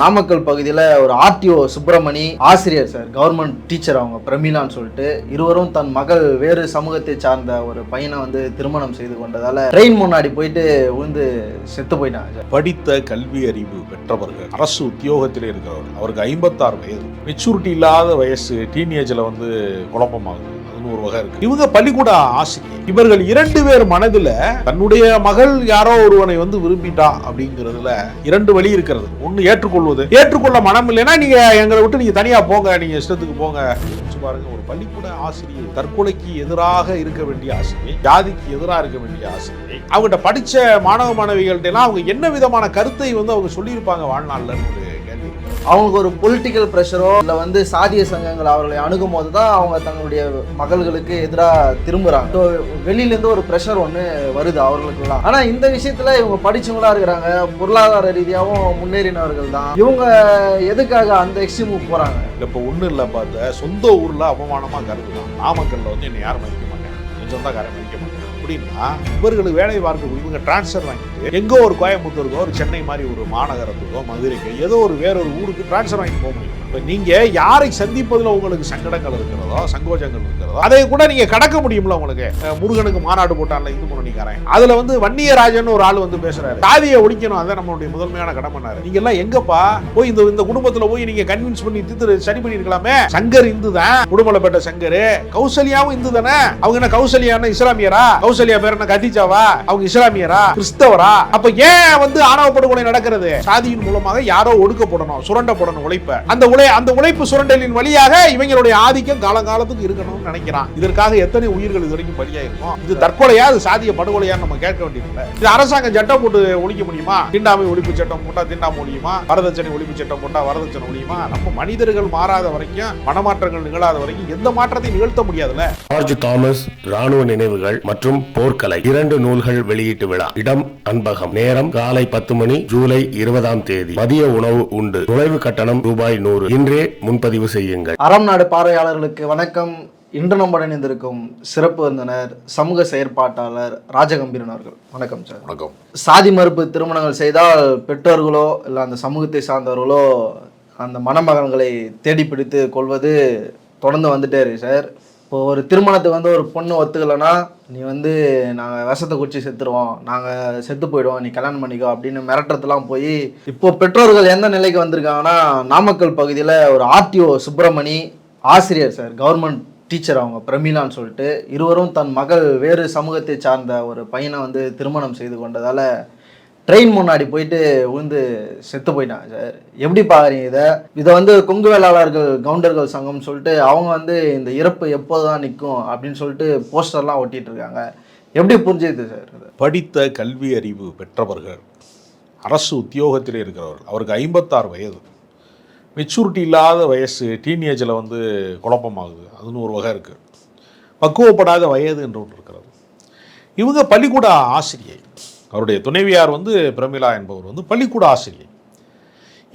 நாமக்கல் பகுதியில் ஒரு ஆர்டிஓ சுப்பிரமணி ஆசிரியர் சார் கவர்மெண்ட் டீச்சர் அவங்க பிரமிலான்னு சொல்லிட்டு இருவரும் தன் மகள் வேறு சமூகத்தை சார்ந்த ஒரு பையனை வந்து திருமணம் செய்து கொண்டதால ட்ரெயின் முன்னாடி போயிட்டு விழுந்து செத்து போயிட்டாங்க சார். படித்த கல்வி அறிவு பெற்றவர்கள் அரசு உத்தியோகத்தில் இருக்கிறவர்கள் அவருக்கு ஐம்பத்தாறு வயது. மெச்சூரிட்டி இல்லாத வயசு டீனேஜில் வந்து குழப்பமாகுது. அதுன்னு இருக்கு. இவங்க பள்ளிக்கூட ஆசிரியர். இவர்கள் இரண்டு பேர் மனதில் தன்னுடைய மகள் யாரோ ஒருவனை வந்து விரும்பிட்டா அப்படிங்கிறதுல இரண்டு வழி இருக்கிறது. ஒன்னு ஏற்றுக்கொள்வது. ஏற்றுக்கொள்ள மனம் இல்லைன்னா நீங்க எங்களை விட்டு நீங்க தனியா போங்க நீங்க இஷ்டத்துக்கு போங்க. பாருங்க ஒரு பள்ளிக்கூட ஆசிரியர் தற்கொலைக்கு எதிராக இருக்க வேண்டிய ஆசிரியை ஜாதிக்கு எதிராக இருக்க வேண்டிய ஆசிரியை அவங்ககிட்ட படிச்ச மாணவ மாணவிகள்ட்ட அவங்க என்ன விதமான கருத்தை வந்து அவங்க சொல்லியிருப்பாங்க வாழ்நாள்ல அவங்களுக்கு ஒரு பொலிட்டிக்கல் ப்ரெஷரோ இல்லை வந்து சாதிய சங்கங்கள் அவர்களை அணுகும் போது தான் அவங்க தங்களுடைய மகள்களுக்கு எதிராக திரும்புகிறாங்க ஸோ வெளியிலேருந்து ஒரு ப்ரெஷர் ஒன்று வருது அவர்களுக்குலாம் ஆனால் இந்த விஷயத்தில் இவங்க படிச்சவங்களா இருக்கிறாங்க பொருளாதார ரீதியாகவும் முன்னேறினவர்கள் தான். இவங்க எதுக்காக அந்த எக்ஸ்ட்ரீமுக்கு போகிறாங்க இல்லை இப்போ ஒன்றும் இல்லை பார்த்த சொந்த ஊரில் அவமானமாக கருதுதான் நாமக்கல்ல வந்து என்னை யாரும் மதிக்க மாட்டாங்க என் சொந்தக்காரன் மதிக்க மாட்டேன். அப்படின்னா இவர்களுக்கு வேலை பார்க்க இவங்க டிரான்ஸ்ஃபர் வாங்கிட்டு எங்கோ ஒரு கோயம்புத்தூருக்கோ ஒரு சென்னை மாதிரி ஒரு மாநகரத்துக்கோ மதுரைக்கோ ஏதோ ஒரு வேற ஒரு ஊருக்கு டிரான்ஸ்ஃபர் வாங்கிட்டு போக முடியும். இப்போ நீங்க யாரை சந்திப்பதில் உங்களுக்கு சங்கடங்கள் இருக்கிறதோ சங்கோஜங்கள் இருக்கிறதோ அதை கூட நீங்கள் கடக்க முடியும்ல உங்களுக்கு. முருகனுக்கு மாநாடு போட்டான்ல இந்து முன்னணிக்காரன். அதுல வந்து வன்னியராஜன் ஒரு ஆள் வந்து பேசுகிறாரு சாதியை ஒழிக்கணும் அதான் நம்மளுடைய முதன்மையான கடமைனாரு நீங்க எல்லாம் எங்கப்பா? போய் இந்த இந்த குடும்பத்துல போய் நீங்க கன்வின்ஸ் பண்ணி தீர்த்து சரி பண்ணியிருக்கலாமே? சங்கர் இந்து தான் உடுமலைப்பட்ட சங்கர். கௌசல்யாவும் இந்து தானே? அவங்க என்ன கௌசல்யான இஸ்லாமியரா? கௌசல்யா பேர் என்ன கதிஜாவா அவங்க இஸ்லாமியரா? கிறிஸ்தவரா? அப்ப ஏன் வந்து ஆணவ படுகொலை நடக்கிறது? சாதியின் மூலமாக யாரோ ஒடுக்கப்படணும் சுரண்டப்படணும் உழைப்ப. அந்த உழை அந்த உழைப்பு சுரண்டலின் வழியாக இவங்களுடைய ஆதிக்கம் காலங்காலத்துக்கு இருக்கணும்னு நினைக்கிறான். இதற்காக எத்தனை உயிர்கள் இது வரைக்கும் பலியாயிருக்கும் இது தற்கொலையா இது சாதிய படுகொலையா நம்ம கேட்க வேண்டியதில்லை. இது அரசாங்கம் சட்டம் போட்டு ஒழிக்க முடியுமா? தீண்டாமை ஒழிப்பு சட்டம் போட்டா தீண்டாமை ஒழியுமா? வரதட்சணை ஒழிப்பு சட்டம் போட்டா வரதட்சணை ஒழியுமா? நம்ம மனிதர்கள் மாறாத வரைக்கும் மனமாற்றங்கள் நிகழாத வரைக்கும் எந்த மாற்றத்தையும் நிகழ்த்த முடியாதுல்ல. ஜார்ஜ் தாமஸ் ராணுவ நினைவுகள் மற்றும் போர்க்கலை இரண்டு நூல்கள் வெளியீட்டு விழா. இடம் அன்பகம். நேரம் காலை பத்து மணி ஜூலை இருபதாம் தேதி. மதிய உணவு உண்டு. நுழைவு கட்டணம் ரூபாய் நூறு. இன்றே முன்பதிவு செய்யுங்கள். அறம் நாடு பார்வையாளர்களுக்கு வணக்கம். இன்று நம்முடன் இணைந்திருக்கும் சிறப்பு விருந்தினர் சமூக செயற்பாட்டாளர் ராஜகம்பீரன் அவர்கள். வணக்கம் சார். வணக்கம். சாதி மறுப்பு திருமணங்கள் செய்தால் பெற்றோர்களோ இல்லை அந்த சமூகத்தை சார்ந்தவர்களோ அந்த மணமகன்களை தேடி பிடித்து கொள்வது தொடர்ந்து வந்துட்டே இருக்கு சார். இப்போ ஒரு திருமணத்துக்கு வந்து ஒரு பொண்ணு ஒத்துக்கலைன்னா நீ வந்து நாங்கள் விஷத்தை குடிச்சு செத்துருவோம். நாங்கள் செத்து போயிடுவோம். நீ கல்யாணம் பண்ணிக்கோ அப்படின்னு மிரட்டுறதுலாம் போய் இப்போ பெற்றோர்கள் எந்த நிலைக்கு வந்திருக்காங்கன்னா நாமக்கல் பகுதியில் ஒரு ஆர்டிஓ சுப்பிரமணி ஆசிரியர் சார் கவர்மெண்ட் டீச்சர் அவங்க பிரமீலான்னு சொல்லிட்டு இருவரும் தன் மகள் வேறு சமூகத்தை சார்ந்த ஒரு பையனை வந்து திருமணம் செய்து கொண்டதால் ட்ரெயின் முன்னாடி போயிட்டு விழுந்து செத்து போயிட்டான் சார். எப்படி பார்க்குறீங்க இதை? இதை வந்து கொங்கு வேளாளர்கள் கவுண்டர்கள் சங்கம் சொல்லிட்டு அவங்க வந்து இந்த இறப்பு எப்போதான் நிற்கும் அப்படின்னு சொல்லிட்டு போஸ்டர்லாம் ஒட்டிட்டு இருக்காங்க. எப்படி புரிஞ்சுது சார் படித்த கல்வி அறிவு பெற்றவர்கள் அரசு உத்தியோகத்தில் இருக்கிறவர்கள் அவருக்கு ஐம்பத்தாறு வயது. மெச்சூரிட்டி இல்லாத வயசு டீனேஜில் வந்து குழப்பமாகுது. அதுன்னு ஒரு வகை இருக்குது பக்குவப்படாத வயது என்று ஒன்று இருக்கிறது. இவங்க பள்ளிக்கூட ஆசிரியை. அவருடைய துணைவியார் வந்து பிரமிளா என்பவர் வந்து பள்ளிக்கூட ஆசிரியை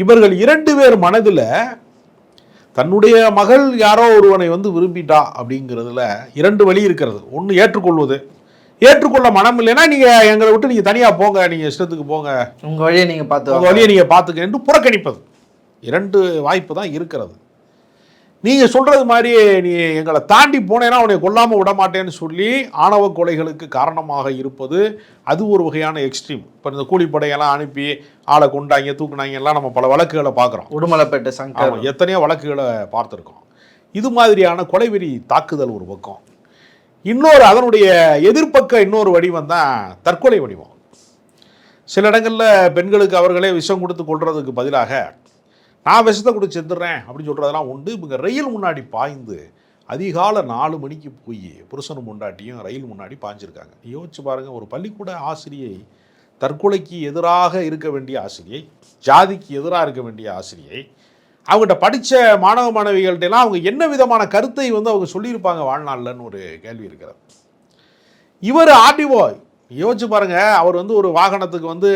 இவர்கள் இரண்டு பேர் மனதில் தன்னுடைய மகள் யாரோ ஒருவனை வந்து விரும்பிட்டா அப்படிங்கிறதுல இரண்டு வழி இருக்கிறது. ஒன்று ஏற்றுக்கொள்வது. ஏற்றுக்கொள்ள மனம் இல்லைன்னா நீங்கள் எங்களை விட்டு நீங்கள் தனியாக போங்க நீங்கள் இஷ்டத்துக்கு போங்க. உங்கள் வழியை நீங்கள் பார்த்து உங்கள் வழியை நீங்கள் பார்த்துக்க என்று புறக்கணிப்பது. இரண்டு வாய்ப்பு தான் இருக்கிறது. நீங்கள் சொல்கிறது மாதிரி நீ எங்களை தாண்டி போனேன்னா உன்னை கொல்லாமல் விட மாட்டேன்னு சொல்லி ஆணவ கொலைகளுக்கு காரணமாக இருப்பது அது ஒரு வகையான எக்ஸ்ட்ரீம் இப்போ இந்த கூலிப்படையெல்லாம் அனுப்பி ஆளை கொண்டாங்க தூக்குனாங்க எல்லாம் நம்ம பல வழக்குகளை பார்க்குறோம். உடுமலைப்பேட்டை சங்கர். ஆமாம் எத்தனையோ வழக்குகளை பார்த்துருக்கோம் இது மாதிரியான கொலைவெறி தாக்குதல் ஒரு பக்கம். இன்னொரு அதனுடைய எதிர்ப்பக்க இன்னொரு வடிவம் தான் தற்கொலை வடிவம். சில இடங்களில் பெண்களுக்கு அவர்களே விஷம் கொடுத்து கொள்றதுக்கு பதிலாக நான் விஷத்தை கொடுத்து செத்துடுறேன் அப்படின்னு சொல்கிறதெல்லாம் உண்டு. இவங்க ரயில் முன்னாடி பாய்ந்து அதிகாலை நாலு மணிக்கு போய் புருஷனும் முண்டாட்டியும் ரயில் முன்னாடி பாய்ஞ்சிருக்காங்க. யோசிச்சு பாருங்கள் ஒரு பள்ளிக்கூட ஆசிரியை தற்கொலைக்கு எதிராக இருக்க வேண்டிய ஆசிரியை ஜாதிக்கு எதிராக இருக்க வேண்டிய ஆசிரியை அவங்ககிட்ட படித்த மாணவ மாணவிகள்கிட்டலாம் அவங்க என்ன விதமான கருத்தை வந்து அவங்க சொல்லியிருப்பாங்க வாழ்நாளில்னு ஒரு கேள்வி இருக்கிறது. இவர் ஆர்டிஓ யோசிச்சு பாருங்க அவர் வந்து ஒரு வாகனத்துக்கு வந்து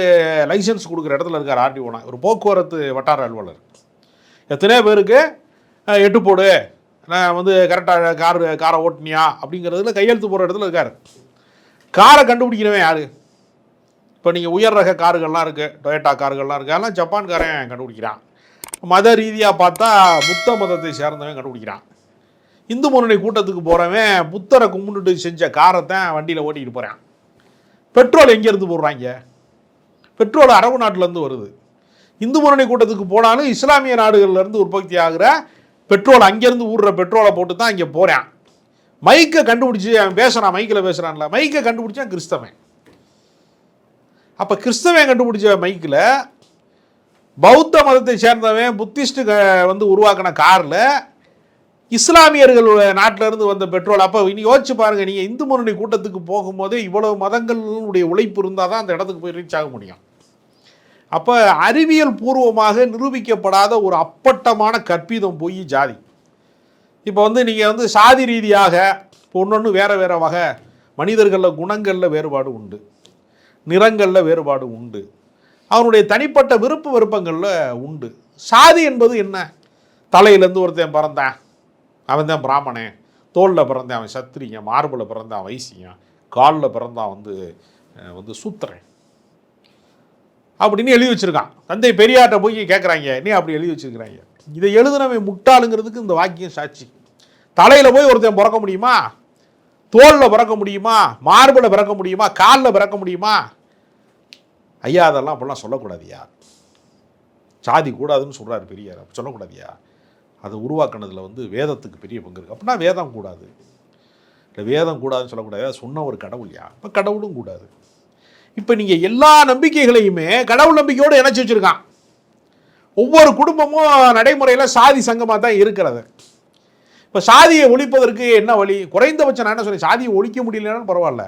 லைசன்ஸ் கொடுக்குற இடத்துல இருக்கார் ஆர்டிஓனா ஒரு போக்குவரத்து வட்டார அலுவலர். எத்தனையோ பேருக்கு எட்டு போடு. நான் வந்து கரெக்டாக கார் காரை ஓட்டினியா? அப்படிங்கிறதுல கையெழுத்து போகிற இடத்துல இருக்கார். காரை கண்டுபிடிக்கிறவன் யார்? இப்போ நீங்கள் உயர் ரக கார்கள்லாம் இருக்குது டொயேட்டா கார்கள்லாம் இருக்குது அதெல்லாம் ஜப்பான்காரன் கண்டுபிடிக்கிறான். மத ரீதியாக பார்த்தா புத்த மதத்தை சேர்ந்தவன் கண்டுபிடிக்கிறான். இந்து முன்னணி கூட்டத்துக்கு போகிறவன் புத்தரை கும்பிட்டுட்டு செஞ்ச காரத்தை வண்டியில் ஓட்டிக்கிட்டு போகிறான் பெட்ரோல் எங்கேருந்து போடுறாங்க? பெட்ரோல் அரபு நாட்டிலேருந்து வருது. இந்து முன்னணி கூட்டத்துக்கு போனாலும் இஸ்லாமிய நாடுகள்லேருந்து உற்பத்தி ஆகிற பெட்ரோல் அங்கேருந்து ஊடுற பெட்ரோலை போட்டு தான் இங்கே போகிறான் மைக்கை கண்டுபிடிச்சி அவன் பேசுகிறான் மைக்கில் பேசுகிறான்ல மைக்கை கண்டுபிடிச்சான் கிறிஸ்தவன். அப்போ கிறிஸ்தவன் கண்டுபிடிச்ச மைக்கில் பௌத்த மதத்தை சேர்ந்தவன் புத்திஸ்ட்டு வந்து உருவாக்கின காரில் இஸ்லாமியர்கள் நாட்டில இருந்து வந்த பெட்ரோல். அப்போ இனி யோசிச்சு பாருங்கள் நீங்கள் இந்து முன்னணி கூட்டத்துக்கு போகும்போதே இவ்வளவு மதங்களுடைய உழைப்பு இருந்தால் தான் அந்த இடத்துக்கு போய் ரீச் ஆக முடியும். அப்போ அறிவியல் பூர்வமாக நிரூபிக்கப்படாத ஒரு அப்பட்டமான கற்பிதம் போய் ஜாதி. இப்போ வந்து நீங்கள் வந்து சாதி ரீதியாக ஒன்று ஒன்று வேறு வேறு வகை. மனிதர்களில் குணங்களில் வேறுபாடு உண்டு. நிறங்களில் வேறுபாடு உண்டு. அவனுடைய தனிப்பட்ட விருப்ப விருப்பங்களில் உண்டு. சாதி என்பது என்ன? தலையிலேருந்து ஒருத்தன் பிறந்தான். அவன் தான் பிராமணன். தோளில் பிறந்தான் அவன் சத்திரியன் மார்பில் பிறந்தான் வைசியன் காலில் பிறந்தான் வந்து வந்து சூத்திரன். அப்படின்னு எழுதி வச்சுருக்கான். தந்தை பெரியார்கிட்ட போய் கேட்குறாங்க நீ அப்படி எழுதி வச்சுருக்கிறாங்க? இதை எழுதுனவன் முட்டாளுங்கிறதுக்கு இந்த வாக்கியம் சாட்சி. தலையில் போய் ஒருத்தன் பிறக்க முடியுமா? தோலில் பிறக்க முடியுமா? மார்பில் பிறக்க முடியுமா? காலில் பிறக்க முடியுமா? ஐயா அதெல்லாம் அப்படிலாம் சொல்லக்கூடாதியா சாதி கூடாதுன்னு சொல்கிறார் பெரியார். அப்படி சொல்லக்கூடாதியா அதை உருவாக்குனதில் வந்து வேதத்துக்கு பெரிய பங்கு இருக்குது அப்படின்னா வேதம் கூடாது. இல்லை வேதம் கூடாதுன்னு சொல்லக்கூடாது. சொன்ன ஒரு கடவுள்யா இப்போ கடவுளும் கூடாது. இப்போ நீங்கள் எல்லா நம்பிக்கைகளையுமே கடவுள் நம்பிக்கையோடு இணைச்சி வச்சுருக்கான். ஒவ்வொரு குடும்பமும் நடைமுறையில் சாதி சங்கமாக தான் இருக்கிறது. இப்போ சாதியை ஒழிப்பதற்கு என்ன வழி? குறைந்தபட்சம் நான் என்ன சொல்றேன் சாதியை ஒழிக்க முடியலனாலும் பரவாயில்ல.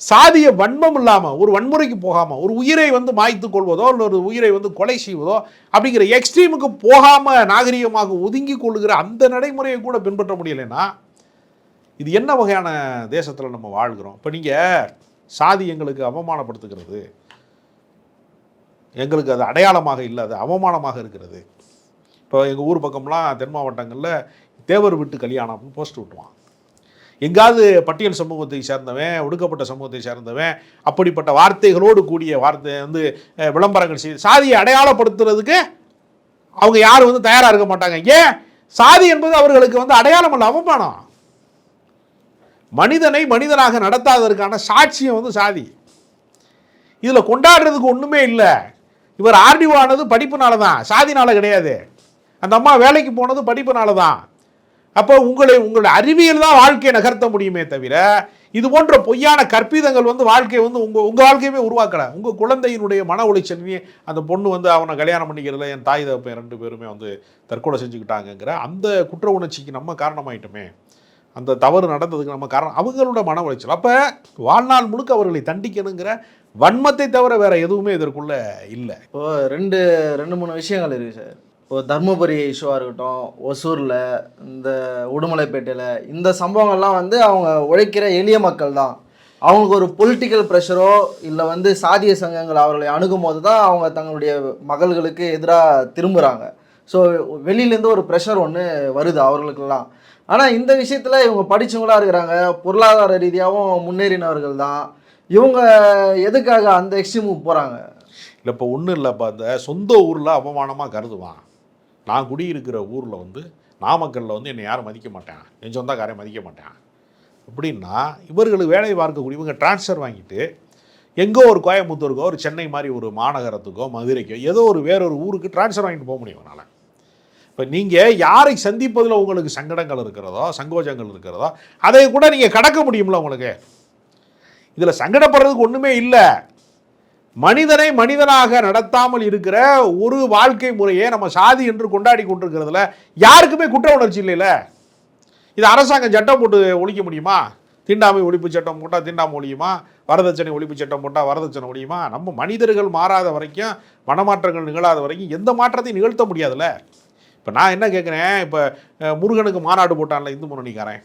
சாதிய வன்மம் இல்லாமல் ஒரு வன்முறைக்கு போகாமல் ஒரு உயிரை வந்து மாய்த்து கொள்வதோ இல்லை ஒரு உயிரை வந்து கொலை செய்வதோ அப்படிங்கிற எக்ஸ்ட்ரீமுக்கு போகாமல் நாகரிகமாக ஒதுங்கி கொள்ளுகிற அந்த நடைமுறையை கூட பின்பற்ற முடியலைன்னா இது என்ன வகையான தேசத்தில் நம்ம வாழ்கிறோம்? இப்போ நீங்கள் சாதி எங்களுக்கு அவமானப்படுத்துகிறது. எங்களுக்கு அது அடையாளமாக இல்லை அது அவமானமாக இருக்கிறது. இப்போ எங்கள் ஊர் பக்கம்லாம் தென் மாவட்டங்களில் தேவர் விட்டு கல்யாணம்னு போஸ்ட் விட்டுவான் எங்காவது பட்டியல் சமூகத்தை சேர்ந்தவன் ஒடுக்கப்பட்ட சமூகத்தை சேர்ந்தவன் அப்படிப்பட்ட வார்த்தைகளோடு கூடிய வார்த்தை வந்து விளம்பரங்கள் செய்து சாதியை அடையாளப்படுத்துறதுக்கு அவங்க யாரும் வந்து தயாராக இருக்க மாட்டாங்க. ஏன்? சாதி என்பது அவர்களுக்கு வந்து அடையாளம் அல்ல அவமானம். மனிதனை மனிதனாக நடத்தாததற்கான சாட்சியம் வந்து சாதி. இதில் கொண்டாடுறதுக்கு ஒன்றுமே இல்லை. இவர் ஆர்டிஓ ஆனது படிப்புனால தான் சாதினால கிடையாது. அந்த அம்மா வேலைக்கு போனது படிப்புனால தான் அப்போ உங்களை உங்களுடைய அறிவியல் தான் வாழ்க்கையை நகர்த்த முடியுமே தவிர இது போன்ற பொய்யான கற்பிதங்கள் வந்து வாழ்க்கையை வந்து உங்கள் உங்கள் வாழ்க்கையுமே உருவாக்கலை. உங்கள் குழந்தையினுடைய மன உளைச்சல்வே அந்த பொண்ணு வந்து அவனை கல்யாணம் பண்ணிக்கிறதுல என் தாய் தகப்பன் ரெண்டு பேருமே வந்து தற்கொலை செஞ்சுக்கிட்டாங்கங்கிற அந்த குற்ற உணர்ச்சிக்கு நம்ம காரணமாயிட்டுமே. அந்த தவறு நடந்ததுக்கு நம்ம காரணம் அவங்களோட மன உளைச்சல். அப்போ வாழ்நாள் முழுக்க அவர்களை தண்டிக்கணுங்கிற வன்மத்தை தவிர வேறு எதுவுமே இதற்குள்ளே இல்லை. இப்போ ரெண்டு ரெண்டு மூணு விஷயங்கள் இருக்குது சார். இப்போ தர்மபுரி இஷ்யூவாக இருக்கட்டும் ஒசூரில் இந்த உடுமலைப்பேட்டையில் இந்த சம்பவங்கள்லாம் வந்து அவங்க உழைக்கிற எளிய மக்கள் தான். அவங்களுக்கு ஒரு பொலிட்டிக்கல் ப்ரெஷரோ இல்லை வந்து சாதிய சங்கங்கள் அவர்களை அணுகும் போது தான் அவங்க தங்களுடைய மகள்களுக்கு எதிராக திரும்புகிறாங்க ஸோ வெளியிலேருந்து ஒரு ப்ரெஷர் ஒன்று வருது அவர்களுக்கெல்லாம். ஆனால் இந்த விஷயத்தில் இவங்க படித்தவங்களாக இருக்கிறாங்க பொருளாதார ரீதியாகவும் முன்னேறினவர்கள் தான். இவங்க எதுக்காக அந்த எக்ஸ்ட்ரீமுக்கு போகிறாங்க இல்லை இப்போ ஒன்றும் இல்லைப்பா அந்த சொந்த ஊரில் அவமானமாக கருதுவான். நான் குடியிருக்கிற ஊரில் வந்து நாமக்கல்லில் வந்து என்னை யாரும் மதிக்க மாட்டேன் என் சொந்தக்காரன் மதிக்க மாட்டேன். அப்படின்னா இவர்களுக்கு வேலை பார்க்கக்கூடிய இவங்க டிரான்ஸ்ஃபர் வாங்கிட்டு எங்கோ ஒரு கோயம்புத்தூருக்கோ ஒரு சென்னை மாதிரி ஒரு மாநகரத்துக்கோ மதுரைக்கோ ஏதோ ஒரு வேறொரு ஊருக்கு டிரான்ஸ்ஃபர் வாங்கிட்டு போக முடியும் அதனால் இப்போ நீங்கள் யாரை சந்திப்பதில் உங்களுக்கு சங்கடங்கள் இருக்கிறதோ சங்கோஜங்கள் இருக்கிறதோ அதை கூட நீங்கள் கடக்க முடியும்ல உங்களுக்கு. இதில் சங்கடப்படுறதுக்கு ஒன்றுமே இல்லை. மனிதனை மனிதனாக நடத்தாமல் இருக்கிற ஒரு வாழ்க்கை முறையை நம்ம சாதி என்று கொண்டாடி கொண்டிருக்கிறதுல யாருக்குமே குற்ற உணர்ச்சி இல்லைல்ல இது அரசாங்கம் சட்டம் போட்டு ஒழிக்க முடியுமா? தீண்டாமை ஒழிப்பு சட்டம் போட்டால் தீண்டாமை ஒழியுமா? வரதட்சணை ஒழிப்பு சட்டம் போட்டால் வரதட்சணை ஒழியுமா? நம்ம மனிதர்கள் மாறாத வரைக்கும் மனமாற்றங்கள் நிகழாத வரைக்கும் எந்த மாற்றத்தையும் நிகழ்த்த முடியாதுல்ல. இப்போ நான் என்ன கேட்குறேன் இப்போ முருகனுக்கு மாநாடு போட்டான்ல இந்து முன்னணிக்காரன்.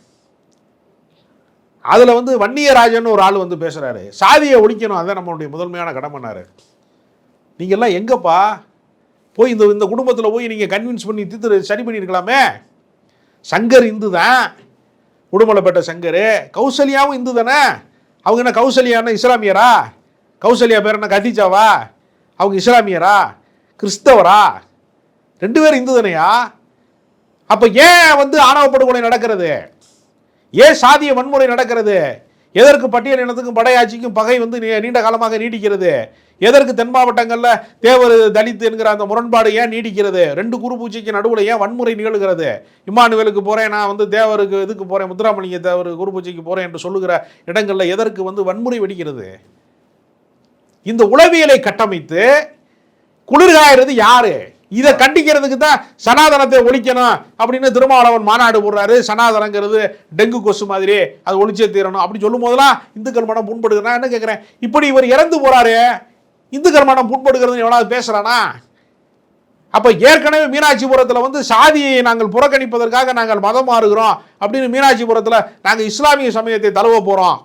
அதில் வந்து வன்னியராஜன் ஒரு ஆள் வந்து பேசுகிறாரு சாதியை ஒழிக்கணும் அதான் நம்மளுடைய முதன்மையான கடமைனாரு நீங்கள்லாம் எங்கப்பா? போய் இந்த இந்த குடும்பத்தில் போய் நீங்கள் கன்வின்ஸ் பண்ணி தீர்த்து சரி பண்ணியிருக்கலாமே? சங்கர் இந்து தான். உடுமலைப்பேட்டை சங்கர். கௌசல்யாவும் இந்து தானே? அவங்க என்ன கௌசல்யான்னு இஸ்லாமியரா? கௌசல்யா பேர் என்ன கதீஜாவா அவங்க இஸ்லாமியரா? கிறிஸ்தவரா? ரெண்டு பேரும் இந்து தானையா? அப்போ ஏன் வந்து ஆணவ படுகொலை நடக்கிறது? ஏன் சாதிய வன்முறை நடக்கிறது? எதற்கு பட்டியல் இனத்துக்கும் படையாட்சிக்கும் பகை வந்து நீ- நீண்ட காலமாக நீடிக்கிறது? எதற்கு தென் மாவட்டங்களில் தேவர் தலித் என்கிற அந்த முரண்பாடு ஏன் நீடிக்கிறது? ரெண்டு குரு பூஜைக்கு நடுவில் ஏன் வன்முறை நிகழ்கிறது? இம்மானுவேலுக்கு போகிறேன் நான் வந்து தேவருக்கு இதுக்கு போகிறேன் முத்துராமலிங்க தேவர் குரு பூஜைக்கு போகிறேன் என்று சொல்லுகிற இடங்களில் எதற்கு வந்து வன்முறை வெடிக்கிறது? இந்த உளவியலை கட்டமைத்து குளிர்காயிறது யாரு? இதை கண்டிக்கிறதுக்கு தான் சனாதனத்தை ஒழிக்கணும் அப்படின்னு திருமாவளவன் மாநாடு போடுறாரு. சனாதனங்கிறது டெங்கு கொசு மாதிரி அது ஒழிச்சே தீரணும் அப்படின்னு சொல்லும் போதெல்லாம் இந்துக்கள் மனம் புண்படுகிறது என்ன கேட்குறேன் இப்படி இவர் இறந்து போறாரு இந்துக்கள் மனம் புண்படுகிறது எவனாவது பேசுறானா? அப்போ ஏற்கனவே மீனாட்சிபுரத்தில் வந்து சாதியை நாங்கள் புறக்கணிப்பதற்காக நாங்கள் மதம் மாறுகிறோம் அப்படின்னு மீனாட்சிபுரத்தில் நாங்கள் இஸ்லாமிய சமயத்தை தழுவ போகிறோம்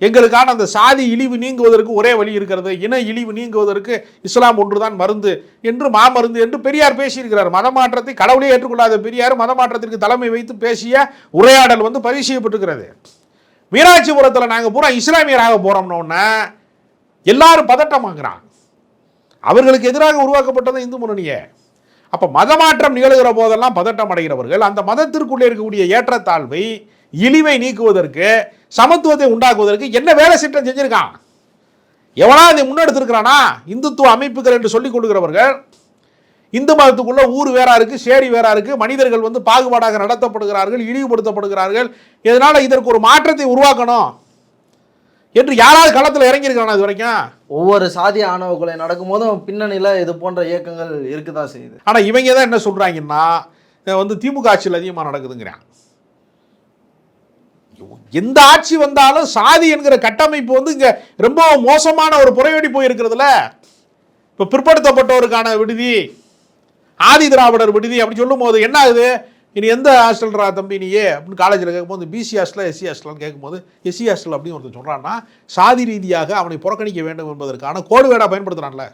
எங்களுக்கான அந்த சாதி இழிவு நீங்குவதற்கு ஒரே வழி இருக்கிறது. இன இழிவு நீங்குவதற்கு இஸ்லாம் ஒன்றுதான் மருந்து என்று மாமருந்து என்று பெரியார் பேசியிருக்கிறார். மதமாற்றத்தை கடவுளே ஏற்றுக்கொள்ளாத பெரியார் மதமாற்றத்திற்கு தலைமை வைத்து பேசிய உரையாடல் வந்து பதிவு செய்யப்பட்டிருக்கிறது. மீனாட்சிபுரத்தில் நாங்கள் பூரா இஸ்லாமியராக போகிறோம்னோடனே எல்லாரும் பதட்டமாக்குறான் அவர்களுக்கு எதிராக உருவாக்கப்பட்டது இந்து முன்னணியே. அப்போ மதமாற்றம் நிகழ்கிற போதெல்லாம் பதட்டம் அடைகிறவர்கள் அந்த மதத்திற்குள்ளே இருக்கக்கூடிய ஏற்றத்தாழ்வை இழிவை நீக்குவதற்கு சமத்துவத்தை உண்டாக்குவதற்கு என்ன வேலை சிட்டம் செஞ்சிருக்கான்? எவனா இதை முன்னெடுத்திருக்கிறானா? இந்துத்துவ அமைப்புகள் என்று சொல்லிக் கொள்கிறவர்கள் இந்து மதத்துக்குள்ள ஊர் வேறா இருக்கு சேரி வேறா இருக்கு மனிதர்கள் வந்து பாகுபாடாக நடத்தப்படுகிறார்கள் இழிவுபடுத்தப்படுகிறார்கள். இதனால இதற்கு ஒரு மாற்றத்தை உருவாக்கணும்? என்று யாராவது களத்தில் இறங்கியிருக்கிறானா இது வரைக்கும்? ஒவ்வொரு சாதி ஆணவ கொலை நடக்கும்போதும் பின்னணியில் இது போன்ற இயக்கங்கள் இருக்க தான் செய்யுது? ஆனா இவங்க தான் என்ன சொல்றாங்கன்னா அஹ் வந்து திமுக ஆட்சியில் அதிகமாக நடக்குதுங்கிறான் எந்த ஆட்சி வந்தாலும் சாதி என்கிற கட்டமைப்பு வந்து இங்க ரொம்ப மோசமான ஒரு புறையோடி போயிருக்கிறதுல. இப்போ பிற்படுத்தப்பட்டோருக்கான விடுதி ஆதி திராவிடர் விடுதி அப்படி சொல்லும் போது என்ன ஆகுது? இனி எந்த ஹாஸ்டல்ரா தம்பி நீயே? அப்படின்னு காலேஜில் கேட்கும்போது பிசி ஹாஸ்டலாக எஸ்சி ஹாஸ்டலான்னு கேட்கும்போது எஸ்சி ஹாஸ்டல் அப்படின்னு ஒருத்தர் சொல்கிறான்னா சாதி ரீதியாக அவனை புறக்கணிக்க வேண்டும் என்பதற்கான கோடு வேடா பயன்படுத்துகிறான்ல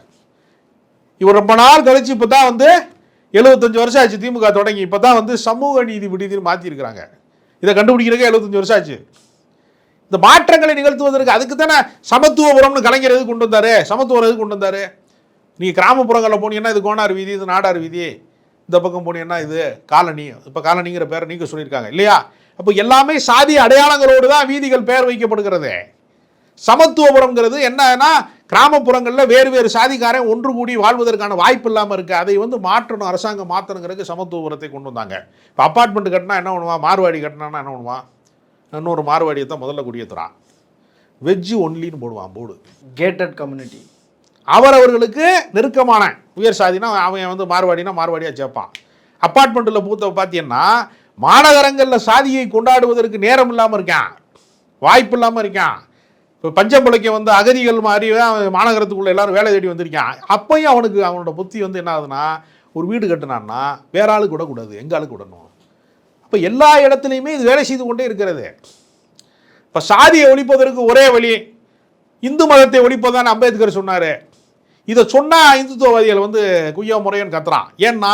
இவர் ரொம்ப நாள் கழிச்சு இப்போ தான் வந்து எழுபத்தஞ்சு வருஷம் ஆச்சு திமுக தொடங்கி இப்போ தான் வந்து சமூக நீதி விடுதின்னு மாற்றிருக்கிறாங்க இதை கண்டுபிடிக்கிறதுக்கே எழுபத்தஞ்சு வருஷம் ஆச்சு. இந்த மாற்றங்களை நிகழ்த்துவதற்கு அதுக்கு தானே சமத்துவபுரம்னு கலைஞர் எது கொண்டு வந்தார்? சமத்துவம் எது கொண்டு வந்தார்? நீங்கள் கிராமப்புறங்களில் போனீங்கன்னா இது கோனார் வீதி இது நாடார் வீதி. இந்த பக்கம் போனீங்கன்னா இது காலனி. இப்போ காலனிங்கிற பேரை நீங்கள் சொல்லியிருக்காங்க இல்லையா? அப்போ எல்லாமே சாதி அடையாளங்களோடு தான் வீதிகள் பெயர் வைக்கப்படுகிறது. சமத்துவபுரம்ங்கிறது என்னன்னா கிராமப்புறங்களில் வேறு வேறு சாதிக்காரன் ஒன்று கூடி வாழ்வதற்கான வாய்ப்பு இல்லாமல் இருக்குது அதை வந்து மாற்றணும் அரசாங்கம் மாற்றணுங்கிறதுக்கு சமத்துவபுரத்தை கொண்டு வந்தாங்க. இப்போ அப்பார்ட்மெண்ட் கட்டினா என்ன பண்ணுவான்? மார்வாடி கட்டினான்னா என்ன பண்ணுவான்? இன்னொரு மார்வாடியை தான் முதல்ல குடியேற்றுறான் வெஜ்ஜு ஒன்லின்னு போடுவான் போர்டு கேட்டட் கம்யூனிட்டி அவரவர்களுக்கு நெருக்கமான உயர் சாதினா அவன் வந்து மார்வாடினா மார்வாடியாக சேர்ப்பான். அப்பார்ட்மெண்ட்டில் பூத்த பார்த்தீங்கன்னா மாநகரங்களில் சாதியை கொண்டாடுவதற்கு நேரம் இல்லாமல் இருக்கான். வாய்ப்பு இல்லாமல் இருக்கான். இப்போ பஞ்சம்பளைக்க வந்து அகதிகள் மாதிரி அவன் மாநகரத்துக்குள்ளே எல்லாரும் வேலை தேடி வந்திருக்கான். அப்பயும் அவனுக்கு அவனோட புத்தி வந்து என்ன ஆகுதுன்னா ஒரு வீடு கட்டினான்னா வேற ஆளுக்கு விடக்கூடாது. எங்கள் ஆளுக்கு விடணும்? அப்போ எல்லா இடத்துலையுமே இது வேலை செய்து கொண்டே இருக்கிறது. இப்போ சாதியை ஒழிப்பதற்கு ஒரே வழி இந்து மதத்தை ஒழிப்பதான் அம்பேத்கர் சொன்னார். இதை சொன்னால் இந்துத்துவவாதிகள் வந்து குய்யா முறையன்னு கத்துறான். ஏன்னா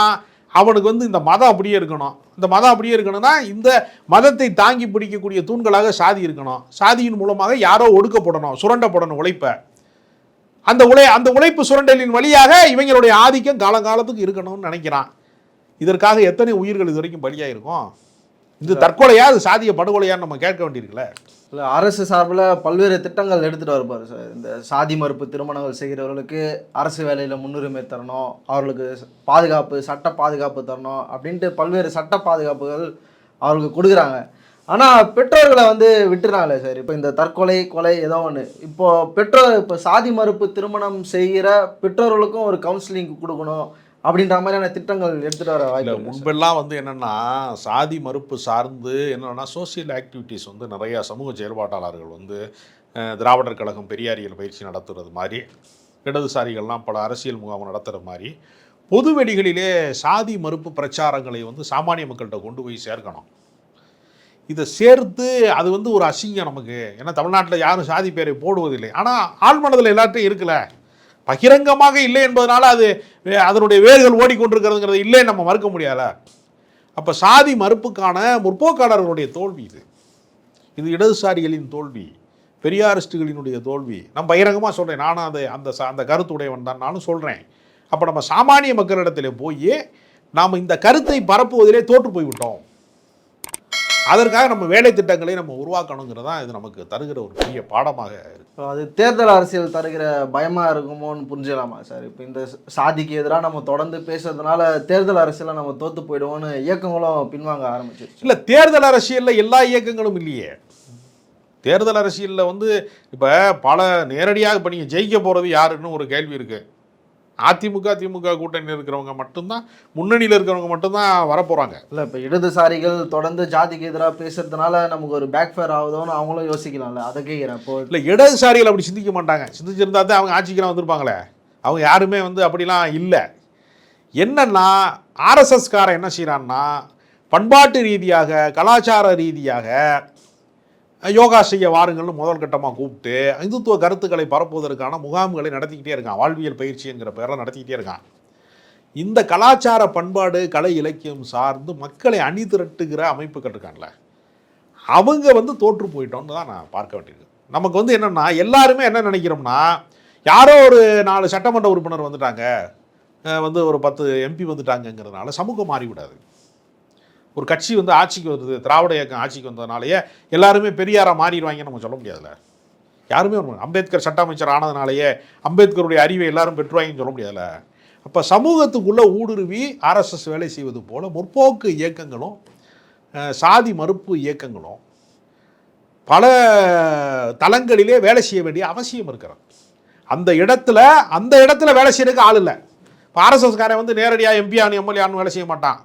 அவனுக்கு வந்து இந்த மதம் அப்படியே இருக்கணும். இந்த மதம் அப்படியே இருக்கணும்னா இந்த மதத்தை தாங்கி பிடிக்கக்கூடிய தூண்களாக சாதி இருக்கணும். சாதியின் மூலமாக யாரோ ஒடுக்கப்படணும் சுரண்டப்படணும் உழைப்ப. அந்த உழை அந்த உழைப்பு சுரண்டலின் வழியாக இவங்களுடைய ஆதிக்கம் காலங்காலத்துக்கு இருக்கணும்னு நினைக்கிறான். இதற்காக எத்தனை உயிர்கள் இது வரைக்கும் பலியாக இருக்கும் இது தற்கொலையா இது சாதிய படுகொலையான்னு நம்ம கேட்க வேண்டியிருக்குல்ல. இல்லை அரசு சார்பில் பல்வேறு திட்டங்கள் எடுத்துகிட்டு வருவார் சார். இந்த சாதி மறுப்பு திருமணங்கள் செய்கிறவர்களுக்கு அரசு வேலையில் முன்னுரிமை தரணும் அவர்களுக்கு பாதுகாப்பு சட்ட பாதுகாப்பு தரணும் அப்படின்ட்டு பல்வேறு சட்ட பாதுகாப்புகள் அவர்களுக்கு கொடுக்குறாங்க. ஆனால் பெற்றோர்களை வந்து விட்டுறாங்களே சார். இப்போ இந்த தற்கொலை கொலை ஏதோ ஒன்று இப்போது பெற்றோர் இப்போ சாதி மறுப்பு திருமணம் செய்கிற பெற்றோர்களுக்கும் ஒரு கவுன்சிலிங் கொடுக்கணும். அப்படின்ற மாதிரியான திட்டங்கள் எடுத்துகிட்டு வர வாய்ப்பு. முன்பெல்லாம் வந்து என்னென்னா சாதி மறுப்பு சார்ந்து என்னென்னா சோஷியல் ஆக்டிவிட்டீஸ் வந்து நிறையா சமூக செயல்பாட்டாளர்கள் வந்து திராவிடர் கழகம் பெரியாரியல் பயிற்சி நடத்துறது மாதிரி இடதுசாரிகள்லாம் பல அரசியல் முகாம் நடத்துகிற மாதிரி பொது வெளிகளிலே சாதி மறுப்பு பிரச்சாரங்களை வந்து சாமானிய மக்கள்கிட்ட கொண்டு போய் சேர்க்கணும். இதை சேர்த்து அது வந்து ஒரு அசிங்கம் நமக்கு. ஏன்னா தமிழ்நாட்டில் யாரும் சாதி பேரை போடுவதில்லை. ஆனால் ஆழ்மனதில் எல்லார்ட்டையும் இருக்குல்ல? பகிரங்கமாக இல்லை என்பதனால அது வே- அதனுடைய வேர்கள் ஓடிக்கொண்டிருக்கிறதுங்கிறது இல்லை நம்ம மறுக்க முடியாத? அப்போ சாதி மறுப்புக்கான முற்போக்காளர்களுடைய தோல்வி இது. இது இடதுசாரிகளின் தோல்வி பெரியாரிஸ்டுகளினுடைய தோல்வி. நான் பகிரங்கமாக சொல்கிறேன் நானும் அதை அந்த சா அந்த கருத்துடையவன் தான். நானும் சொல்கிறேன் அப்போ நம்ம சாமானிய மக்களிடத்தில் போய் நாம் இந்த கருத்தை பரப்புவதிலே தோற்று போய்விட்டோம். அதற்காக நம்ம வேலை திட்டங்களை நம்ம உருவாக்கணுங்கிறது தான் இது நமக்கு தருகிற ஒரு பெரிய பாடமாக இருக்கு. இப்போ அது தேர்தல் அரசியல் தருகிற பயமா இருக்குமோன்னு புரிஞ்சுக்கலாமா சார்? இப்போ இந்த சாதிக்கு எதிராக நம்ம தொடர்ந்து பேசுறதுனால தேர்தல் அரசியல நம்ம தோத்து போயிடுவோம்னு இயக்கங்களும் பின்வாங்க ஆரம்பிச்சிருச்சு. இல்லை தேர்தல் அரசியலில் எல்லா இயக்கங்களும் இல்லையே. தேர்தல் அரசியலில் வந்து இப்போ பல நேரடியாக இப்போ நீங்கள் ஜெயிக்க போகிறது யாருன்னு ஒரு கேள்வி இருக்குது அதிமுக திமுக கூட்டணியில் இருக்கிறவங்க மட்டும்தான் முன்னணியில் இருக்கிறவங்க மட்டும்தான் வரப்போகிறாங்க இல்லை இப்போ இடதுசாரிகள் தொடர்ந்து ஜாதிக்கு எதிராக பேசுறதுனால நமக்கு ஒரு பேக் ஃபேர் ஆகுதோன்னு அவங்களும் யோசிக்கலாம்ல. அதை கேட்குறேன் இப்போ இல்லை இடதுசாரிகள் அப்படி சிந்திக்க மாட்டாங்க. சிந்திச்சிருந்தா தான் அவங்க ஆட்சிக்கெல்லாம் வந்திருப்பாங்களே. அவங்க யாருமே வந்து அப்படிலாம் இல்லை. என்னன்னா ஆர்எஸ்எஸ்காரன் என்ன செய்கிறான்னா பண்பாட்டு ரீதியாக கலாச்சார ரீதியாக யோகா செய்ய வாருங்கள்னு முதல் கட்டமாக கூப்பிட்டு இந்துத்துவ கருத்துக்களை பரப்புவதற்கான முகாம்களை நடத்திக்கிட்டே இருக்கான். வாழ்வியல் பயிற்சிங்கிற பேரில் நடத்திக்கிட்டே இருக்கான். இந்த கலாச்சார பண்பாடு கலை இலக்கியம் சார்ந்து மக்களை அணி திரட்டுகிற அமைப்பு இருக்கான்ல அவங்க வந்து தோற்று போயிட்டோம்னு தான் நான் பார்க்க வேண்டியது நமக்கு வந்து என்னென்னா எல்லாருமே என்ன நினைக்கிறோம்னா யாரோ ஒரு நாலு சட்டமன்ற உறுப்பினர் வந்துட்டாங்க வந்து ஒரு பத்து எம்பி வந்துட்டாங்கங்கிறதுனால சமூகம் மாறிவிடாது. ஒரு கட்சி வந்து ஆட்சிக்கு வருது திராவிட இயக்கம் ஆட்சிக்கு வந்ததுனாலேயே எல்லாருமே பெரியாராக மாறிடுவாங்கன்னு நம்ம சொல்ல முடியாதுல்ல. யாருமே அம்பேத்கர் சட்ட அமைச்சர் ஆனதுனாலேயே அம்பேத்கருடைய அறிவை எல்லாரும் பெற்றுவாங்கன்னு சொல்ல முடியாதுல்ல. அப்போ சமூகத்துக்குள்ளே ஊடுருவி ஆர்எஸ்எஸ் வேலை செய்வது போல் முற்போக்கு இயக்கங்களும் சாதி மறுப்பு இயக்கங்களும் பல தளங்களிலே வேலை செய்ய வேண்டிய அவசியம் இருக்கிறது. அந்த இடத்துல அந்த இடத்துல வேலை செய்யறதுக்கு ஆள் இல்லை. இப்போ ஆர்எஸ்எஸ்காரன் வந்து நேரடியாக எம்பி ஆனு எம்எல்ஏ ஆனு வேலை செய்ய மாட்டான்.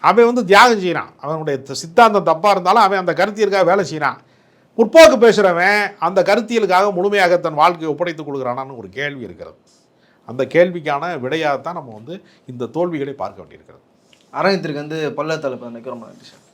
அவன் வந்து தியாகம் செய்கிறான் அவனுடைய சித்தாந்தம் தப்பாக இருந்தாலும் அவன் அந்த கருத்தியலுக்காக வேலை செய்கிறான் முற்போக்கு பேசுகிறவன் அந்த கருத்தியலுக்காக முழுமையாக தன் வாழ்க்கையை ஒப்படைத்துக் கொடுக்குறானான்னு ஒரு கேள்வி இருக்கிறது. அந்த கேள்விக்கான விடையாக தான் நம்ம வந்து இந்த தோல்விகளை பார்க்க வேண்டியிருக்கிறது. அரங்கத்திற்கு வந்து பல்ல தலைப்பு நினைக்கிறோம் நன்றி சார்.